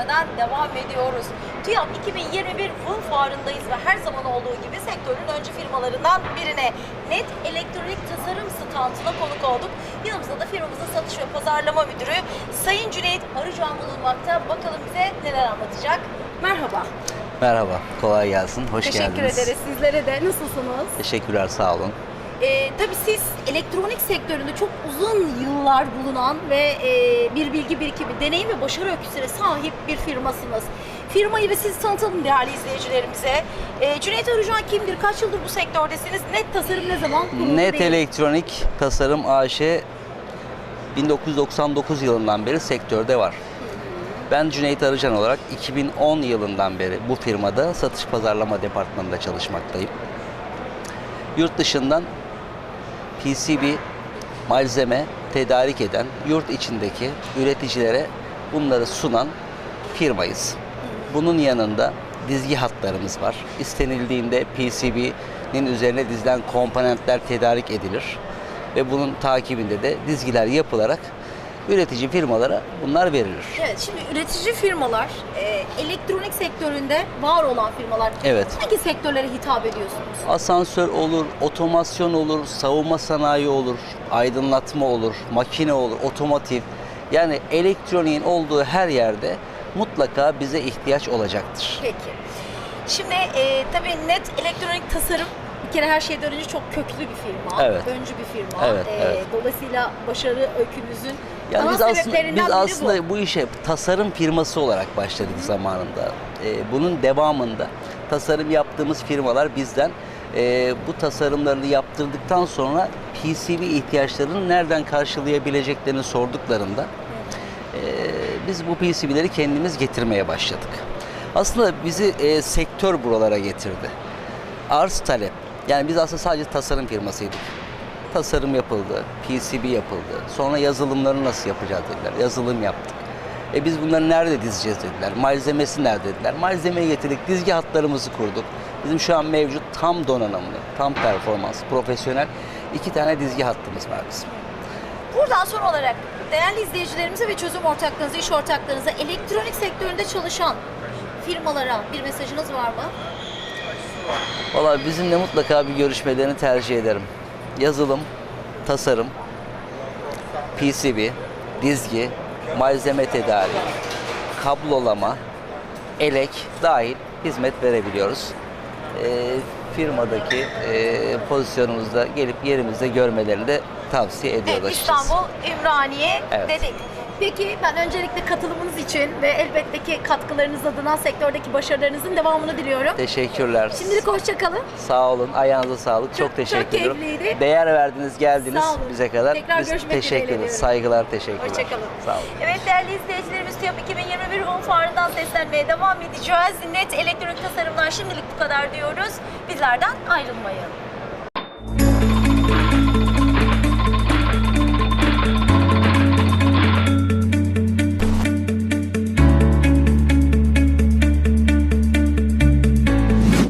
kesmeden devam ediyoruz. TÜYAP 2021 Vın Fuarı'ndayız ve her zaman olduğu gibi sektörün öncü firmalarından birine Net Elektronik Tasarım standına konuk olduk. Yanımızda da firmamızın satış ve pazarlama müdürü Sayın Cüneyt Arıcan bulunmakta. Bakalım bize neler anlatacak. Merhaba. Merhaba, kolay gelsin. Hoş Teşekkür geldiniz. ederiz sizlere de. Nasılsınız? Teşekkürler, sağ olun. Ee, tabii siz elektronik sektöründe çok uzun yıllar bulunan ve e, bir bilgi birikimi, deneyim ve başarı öyküsüne sahip bir firmasınız. Firmayı ve sizi tanıtalım değerli izleyicilerimize. Ee, Cüneyt Arıcan kimdir? Kaç yıldır bu sektördesiniz? Net tasarım ne zaman kuruldu? Net değil? Elektronik Tasarım AŞ 1999 yılından beri sektörde var. Ben Cüneyt Arıcan olarak 2010 yılından beri bu firmada satış pazarlama departmanında çalışmaktayım. Yurt dışından PCB malzeme tedarik eden, yurt içindeki üreticilere bunları sunan firmayız. Bunun yanında dizgi hatlarımız var. İstenildiğinde PCB'nin üzerine dizilen komponentler tedarik edilir ve bunun takibinde de dizgiler yapılarak üretici firmalara bunlar verilir. Evet, şimdi üretici firmalar, e, elektronik sektöründe var olan firmalar. Evet. Hangi sektörlere hitap ediyorsunuz? Asansör olur, otomasyon olur, savunma sanayi olur, aydınlatma olur, makine olur, otomotiv. Yani elektroniğin olduğu her yerde mutlaka bize ihtiyaç olacaktır. Peki. Şimdi e, tabii net elektronik tasarım bir kere her şeyden önce çok köklü bir firma. Evet. Öncü bir firma. Evet, E, evet. Dolayısıyla başarı öykünüzün Yani ana biz aslında biz aslında bu. bu. işe tasarım firması olarak başladık zamanında. Ee, bunun devamında tasarım yaptığımız firmalar bizden e, bu tasarımlarını yaptırdıktan sonra PCB ihtiyaçlarını nereden karşılayabileceklerini sorduklarında e, biz bu PCB'leri kendimiz getirmeye başladık. Aslında bizi e, sektör buralara getirdi. Arz talep. Yani biz aslında sadece tasarım firmasıydık. Tasarım yapıldı, PCB yapıldı. Sonra yazılımları nasıl yapacağız dediler. Yazılım yaptık. E biz bunları nerede dizeceğiz dediler. Malzemesi nerede dediler. Malzemeyi getirdik, dizgi hatlarımızı kurduk. Bizim şu an mevcut tam donanımlı, tam performans, profesyonel iki tane dizgi hattımız var bizim. Buradan son olarak değerli izleyicilerimize ve çözüm ortaklarınıza, iş ortaklarınıza elektronik sektöründe çalışan firmalara bir mesajınız var mı? Valla bizimle mutlaka bir görüşmelerini tercih ederim. Yazılım, tasarım, PCB, dizgi, malzeme tedariği, kablolama, elek dahil hizmet verebiliyoruz. Ee, firmadaki e, pozisyonumuzda gelip yerimizde görmelerini de tavsiye ediyoruz Evet. İstanbul, Ümraniye Evet. dedik. Peki ben öncelikle katılımınız için ve elbette ki katkılarınız adına sektördeki başarılarınızın devamını diliyorum. Teşekkürler. Şimdilik hoşçakalın. Sağ olun. Ayağınıza sağlık. Çok, Çok- teşekkür çok ediyorum. keyifliydi. Değer verdiniz, geldiniz Sağ olun. bize kadar. Tekrar Biz görüşmek teşekkür ederiz. Saygılar, teşekkürler. Hoşçakalın. Sağ olun. Evet değerli izleyicilerimiz TÜYAP 2021 Home Fuarı'ndan seslenmeye devam edeceğiz. Net elektronik tasarımdan şimdilik bu kadar diyoruz. Bizlerden ayrılmayın.